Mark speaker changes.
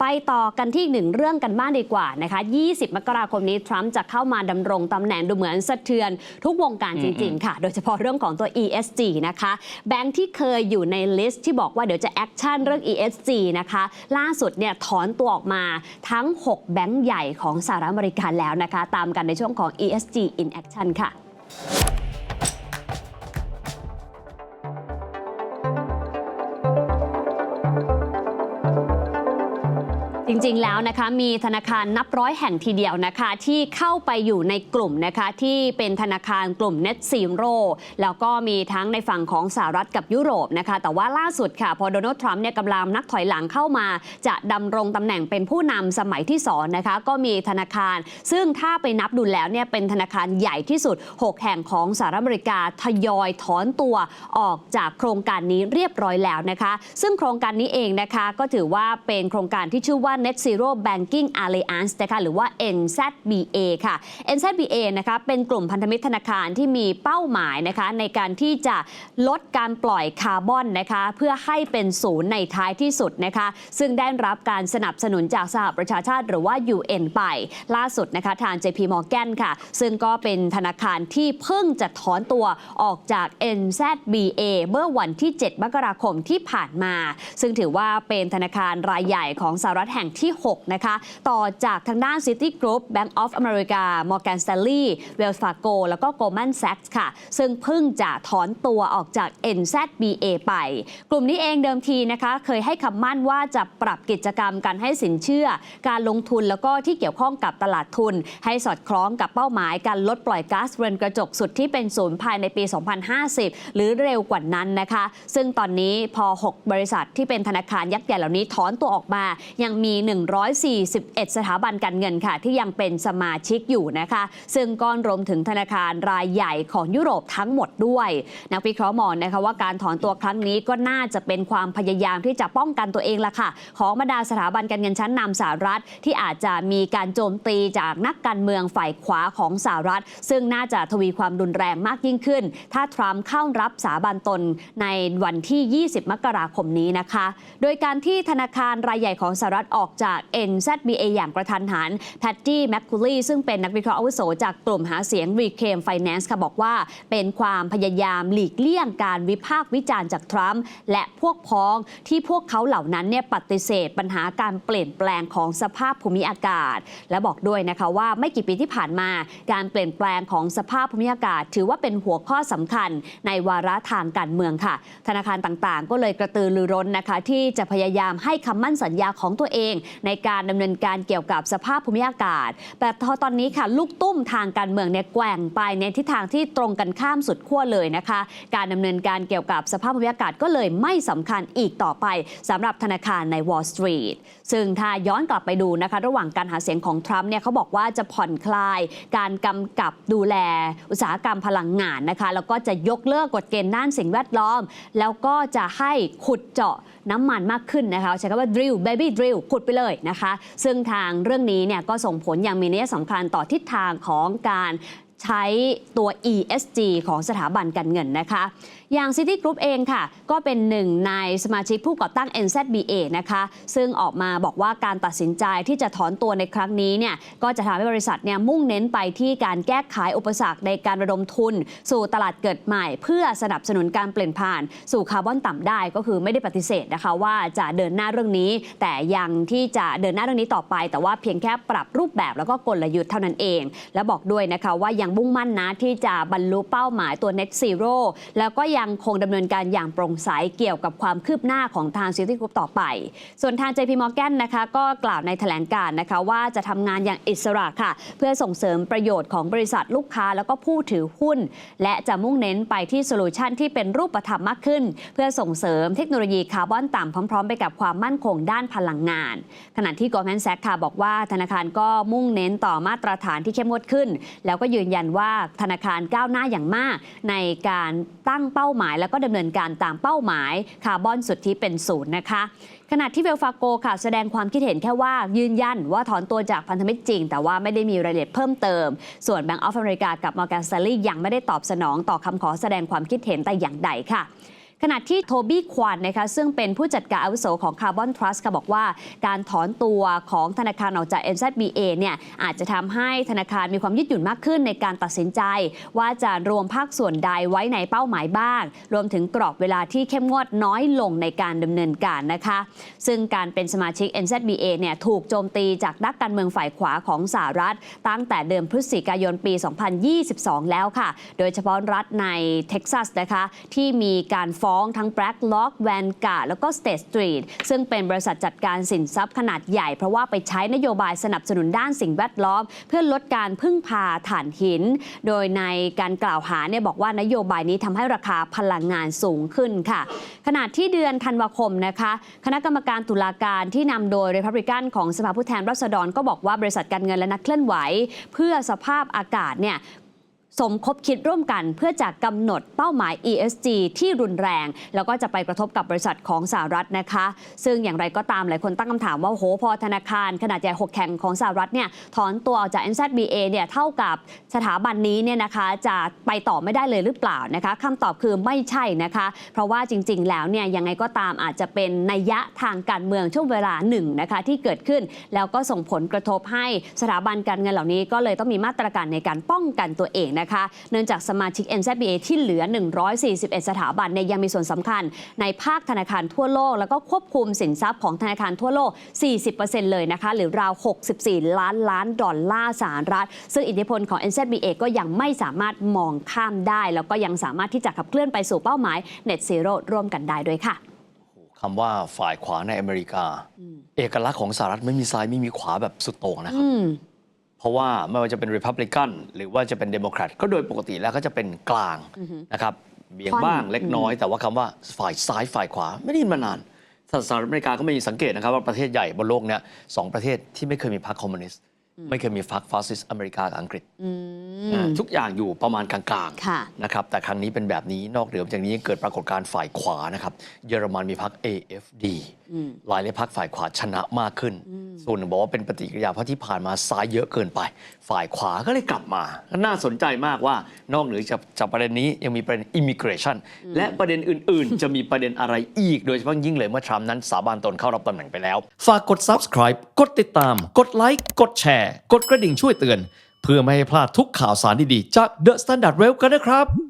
Speaker 1: ไปต่อกันที่อีกหนึ่งเรื่องกันบ้างดีกว่านะคะ 20 มกราคมนี้ทรัมป์จะเข้ามาดำรงตำแหน่งดูเหมือนสะเทือนทุกวงการจริง ๆ ค่ะ โดยเฉพาะเรื่องของตัว ESG นะคะ แบงค์ที่เคยอยู่ในลิสต์ที่บอกว่าเดี๋ยวจะแอคชั่นเรื่อง ESG นะคะ ล่าสุดเนี่ยถอนตัวออกมาทั้ง 6 แบงค์ใหญ่ของสหรัฐอเมริกาแล้วนะคะ ตามกันในช่วงของ ESG in action ค่ะ จริงๆแล้วนะคะมีธนาคารนับร้อยแห่งทีเดียวนะคะ ที่เข้าไปอยู่ในกลุ่มนะคะที่เป็นธนาคารกลุ่ม Net Zero แล้วก็มีทั้งในฝั่งของสหรัฐกับยุโรปนะคะ แต่ว่าล่าสุดค่ะ พอโดนัลด์ทรัมป์เนี่ยกำลังนักถอยหลังเข้ามา จะดำรงตำแหน่งเป็นผู้นำสมัยที่สองนะคะ ก็มีธนาคาร ซึ่งถ้าไปนับดูแล้วเนี่ยเป็นธนาคารใหญ่ที่สุด 6 แห่งของสหรัฐอเมริกาทยอยถอนตัวออกจากโครงการนี้เรียบร้อยแล้วนะคะ ซึ่งโครงการนี้เองนะคะก็ถือว่าเป็นโครงการที่ชื่อว่า Net Zero Banking Alliance นะคะหรือว่า NZBA ค่ะ NZBA นะคะเป็นกลุ่มพันธมิตรธนาคารที่มีเป้าหมายนะคะในการที่จะลดการปล่อยคาร์บอนนะคะเพื่อให้เป็นศูนย์ในท้ายที่สุดนะคะซึ่งได้รับการสนับสนุนจากสหประชาชาติหรือว่า UN ไป ล่าสุดนะคะทาง JP Morgan ค่ะ ซึ่งก็เป็นธนาคารที่เพิ่งจะถอนตัวออกจาก NZBA เมื่อวันที่ 7 มกราคมที่ผ่านมา ซึ่งถือว่าเป็นธนาคารรายใหญ่ของสหรัฐแห่งที่ 6 นะคะ ต่อจากทางด้าน City Group Bank of America Morgan Stanley Wells Fargo แล้วก็ Goldman Sachs ค่ะ ซึ่งเพิ่งจะถอนตัวออกจาก NZBA ไป กลุ่มนี้เองเดิมทีนะคะ เคยให้คำมั่นว่าจะปรับกิจกรรมการให้สินเชื่อ การลงทุนแล้วก็ที่เกี่ยวข้องกับตลาดทุน ให้สอดคล้องกับเป้าหมายการลดปล่อยก๊าซเรือนกระจกสุดที่เป็นศูนย์ภายในปี 2050 หรือเร็วกว่านั้นนะคะ ซึ่งตอนนี้พอ 6 บริษัทที่เป็นธนาคารยักษ์ใหญ่เหล่านี้ถอนตัวออกมา ยังมีี 141 สถาบันการเงินค่ะ ที่ยังเป็นสมาชิกอยู่นะคะ ซึ่งก็รวมถึงธนาคารรายใหญ่ของยุโรปทั้งหมดด้วย นักวิเคราะห์มองนะคะว่าการถอนตัวครั้งนี้ก็น่าจะเป็นความพยายามที่จะป้องกันตัวเองละค่ะ ของบรรดาสถาบันการเงินชั้นนำสหรัฐ ที่อาจจะมีการโจมตีจากนักการเมืองฝ่ายขวาของสหรัฐ ซึ่งน่าจะทวีความรุนแรงมากยิ่งขึ้น ถ้าทรัมป์เข้ารับสาบันตนในวันที่ 20 มกราคมนี้นะคะ โดยการที่ธนาคารรายใหญ่ของสหรัฐออกอกจาก NZBA อย่างกระทันหันแพตตี้แมคคูลี่ซึ่งเป็นนักวิเคราะห์อาวุโสจากกลุ่มหาเสียง Reclaim Finance ค่ะบอกว่า เป็นความพยายามหลีกเลี่ยงการวิพากษ์วิจารณ์จากทรัมป์และพวกพ้องที่พวกเขาเหล่านั้นเนี่ยปฏิเสธปัญหาการเปลี่ยนแปลงของสภาพภูมิอากาศ และบอกด้วยนะคะว่าไม่กี่ปีที่ผ่านมาการเปลี่ยนแปลงของสภาพภูมิอากาศ ถือว่าเป็นหัวข้อสำคัญในวาระทางการเมืองค่ะ ธนาคารต่างๆ ก็เลยกระตือรือร้นนะคะ ที่จะพยายามให้คำมั่นสัญญาของตัวเองในการดำเนินการเกี่ยวกับสภาพภูมิอากาศ แต่ตอนนี้ค่ะลูกตุ้มทางการเมืองเนี่ยแกว่งไปในทิศทางที่ตรงกันข้ามสุดขั้วเลยนะคะ การดำเนินการเกี่ยวกับสภาพภูมิอากาศก็เลยไม่สำคัญอีกต่อไปสำหรับธนาคารใน Wall Street ซึ่งถ้าย้อนกลับไปดูนะคะ ระหว่างการหาเสียงของทรัมป์เนี่ยเขาบอกว่าจะผ่อนคลาย การกำกับดูแลอุตสาหกรรมพลังงานนะคะ แล้วก็จะยกเลิกกฎเกณฑ์ด้านสิ่งแวดล้อม แล้วก็จะให้ขุดเจาะน้ำมันมากขึ้นนะคะใช้คำว่า drill baby drill ขุดไปเลยนะคะ ซึ่งทางเรื่องนี้เนี่ยก็ส่งผลอย่างมีนัยสำคัญต่อทิศทางของการ ใช้ตัว ESG ของสถาบันการเงินนะคะ อย่าง City Group เองค่ะ ก็เป็นหนึ่งในสมาชิกผู้ก่อตั้ง NZBA นะคะ ซึ่งออกมาบอกว่าการตัดสินใจที่จะถอนตัวในครั้งนี้เนี่ยก็จะทำให้บริษัทเนี่ยมุ่งเน้นไปที่การแก้ไขอุปสรรคในการระดมทุน สู่ตลาดเกิดใหม่ เพื่อสนับสนุนการเปลี่ยนผ่าน สู่คาร์บอนต่ำได้ก็คือไม่ได้ปฏิเสธนะคะว่าจะเดินหน้าเรื่องนี้ แต่ยังที่จะเดินหน้าเรื่องนี้ต่อไป แต่ว่าเพียงแค่ปรับรูปแบบแล้วก็กลยุทธ์เท่านั้นเอง และบอกด้วยนะคะว่ายังมุ่งมั่นนะ ที่จะบรรลุเป้าหมายตัว Net Zero แล้วก็ยังคงดำเนินการอย่างโปร่งใสเกี่ยวกับความคืบหน้าของทาง City Group ต่อไป ส่วนทาง JP Morgan นะคะก็กล่าวในแถลงการ์นะคะว่าจะทำงานอย่างอิสระค่ะ เพื่อส่งเสริมประโยชน์ของบริษัทลูกค้า แล้วก็ผู้ถือหุ้น และจะมุ่งเน้นไปที่โซลูชันที่เป็นรูปธรรมมากขึ้น เพื่อส่งเสริมเทคโนโลยีคาร์บอนต่ำพร้อม ๆ ไปกับความมั่นคงด้านพลังงาน ขณะที่ Goldman Sachs ค่ะบอกว่าธนาคารก็มุ่งเน้นต่อมาตรฐานที่เข้มงวดขึ้น แล้วก็ยืนยันว่าธนาคารก้าวหน้าอย่างมาก ในการตั้งเป้าหมาย แล้วก็ดำเนินการตามเป้าหมายคาร์บอนสุทธิเป็นศูนย์นะคะขณะที่เวลฟาโกค่ะแสดงความคิดเห็นแค่ว่ายืนยันว่าถอนตัวจากพันธมิตรจริง แต่ว่าไม่ได้มีรายละเอียดเพิ่มเติม ส่วน Bank of America กับ Morgan Stanley ยังไม่ได้ตอบสนองต่อคำขอแสดงความคิดเห็นแต่อย่างใดค่ะ ขณะที่โทบี้ควันนะคะซึ่งเป็นผู้จัดการอาวุโสของ Carbon Trust ค่ะบอกว่า การถอนตัวของธนาคารออกจาก NZBA เนี่ยอาจจะทำให้ธนาคารมีความยืดหยุ่นมากขึ้นในการตัดสินใจ ว่าจะรวมภาคส่วนใดไว้ในเป้าหมายบ้าง รวมถึงกรอบเวลาที่เข้มงวดน้อยลงในการดำเนินการนะคะ ซึ่งการเป็นสมาชิก NZBA เนี่ยถูกโจมตีจากนักการเมืองฝ่ายขวาของสหรัฐ ตั้งแต่เดือนพฤศจิกายนปี 2022 แล้วค่ะ โดยเฉพาะรัฐในเท็กซัสนะคะที่มีการฟ้องทั้ง BlackRock, Vanguard แล้วก็ State Street ซึ่งเป็นบริษัทจัดการสินทรัพย์ขนาดใหญ่ เพราะว่าไปใช้นโยบายสนับสนุนด้านสิ่งแวดล้อม เพื่อลดการพึ่งพาถ่านหิน โดยในการกล่าวหาเนี่ยบอกว่านโยบายนี้ทำให้ราคาพลังงานสูงขึ้นค่ะ ขณะที่เดือนธันวาคมนะคะ คณะกรรมการตุลาการที่นำโดย r ร p ับ l ิกันของสภาผู้แทนราษฎรก็บอกว่าบริษัทการเงินและนักเคลื่อนไหว เพื่อสภาพอากาศเนี่ย สมคบคิดร่วมกันเพื่อจะกำหนดเป้าหมาย ESG ที่รุนแรง แล้วก็จะไปกระทบกับบริษัทของสหรัฐนะคะ ซึ่งอย่างไรก็ตามหลายคนตั้งคำถามว่าโหพอธนาคาร ขนาดใหญ่หกแห่งของสหรัฐเนี่ยถอนตัวออกจาก NZBA เนี่ยเท่ากับสถาบันนี้เนี่ยนะคะจะไปต่อไม่ได้เลยหรือเปล่านะคะคำตอบคือไม่ใช่นะคะ เพราะว่าจริง ๆ แล้วเนี่ยยังไงก็ตามอาจจะเป็นนัยยะทางการเมืองช่วงเวลาหนึ่งนะคะที่เกิดขึ้น แล้วก็ส่งผลกระทบให้สถาบันการเงินเหล่านี้ ก็เลยต้องมีมาตรการในการป้องกันตัวเองนะคะ เนื่องจากสมาชิก NZBA ที่เหลือ 141 สถาบันเนี่ยยังมีส่วนสำคัญในภาคธนาคารทั่วโลก แล้วก็ควบคุมสินทรัพย์ของธนาคารทั่วโลก 40%เลยนะคะ หรือราว 64 ล้านล้านดอลลาร์สหรัฐ ซึ่งอิทธิพลของ NZBA ก็ยังไม่สามารถมองข้ามได้ แล้วก็ยังสามารถที่จะขับเคลื่อนไปสู่เป้าหมาย Net Zero ร่วมกันได้ด้วยค่ะ
Speaker 2: คำว่าฝ่ายขวาในอเมริกา เอกลักษณ์ของสหรัฐไม่มีซ้ายไม่มีขวาแบบสุดโต่งนะครับ
Speaker 1: อืม
Speaker 2: เพราะว่าไม่ว่าจะเป็น Republican หรือว่าจะเป็น Democrat ก็โดยปกติแล้วก็จะเป็นกลางนะครับเบี่ยงบ้าง
Speaker 1: ค่อน
Speaker 2: เล็กน้อย แต่ว่าคำว่าฝ่ายซ้ายฝ่ายขวาไม่ได้ยินมานานสหรัฐอเมริกาก็ไม่มีสังเกตนะครับว่าประเทศใหญ่บนโลกเนี้ยสองประเทศที่ไม่เคยมีพรรคคอมมิวนิสต์ไม่เคยมีพรรคฟาสซิสต์อเมริกากับอังกฤษ
Speaker 1: อื
Speaker 2: นะ
Speaker 1: ม
Speaker 2: ทุกอย่างอยู่ประมาณกลาง
Speaker 1: ค่ะ
Speaker 2: ๆนะครับแต่ครั้งนี้เป็นแบบนี้นอกเหนือจากนี้เกิดปรากฏการณ์ฝ่ายขวานะครับ เยอรมันมีพรรค AFD หลายเลยพรรคฝ่ายขวาชนะมากขึ้น ส่วนหนึ่งบอกว่าเป็นปฏิกิริยาเพราะที่ผ่านมาซ้ายเยอะเกินไป ฝ่ายขวาก็เลยกลับมาก็น่าสนใจมากว่านอกเหนือจากจากประเด็นนี้ยังมีประเด็น immigration และประเด็นอื่น ๆ จะมีประเด็นอะไรอีก โดยเฉพาะยิ่งเลยเมื่อทรัมป์นั้นสาบานตนเข้ารับตำแหน่งไปแล้ว ฝากกด subscribe กดติดตาม กดไลค์กดแชร์ กดกระดิ่งช่วยเตือน เพื่อไม่ให้พลาดทุกข่าวสารดี ๆ จาก The Standard Well กันนะครับ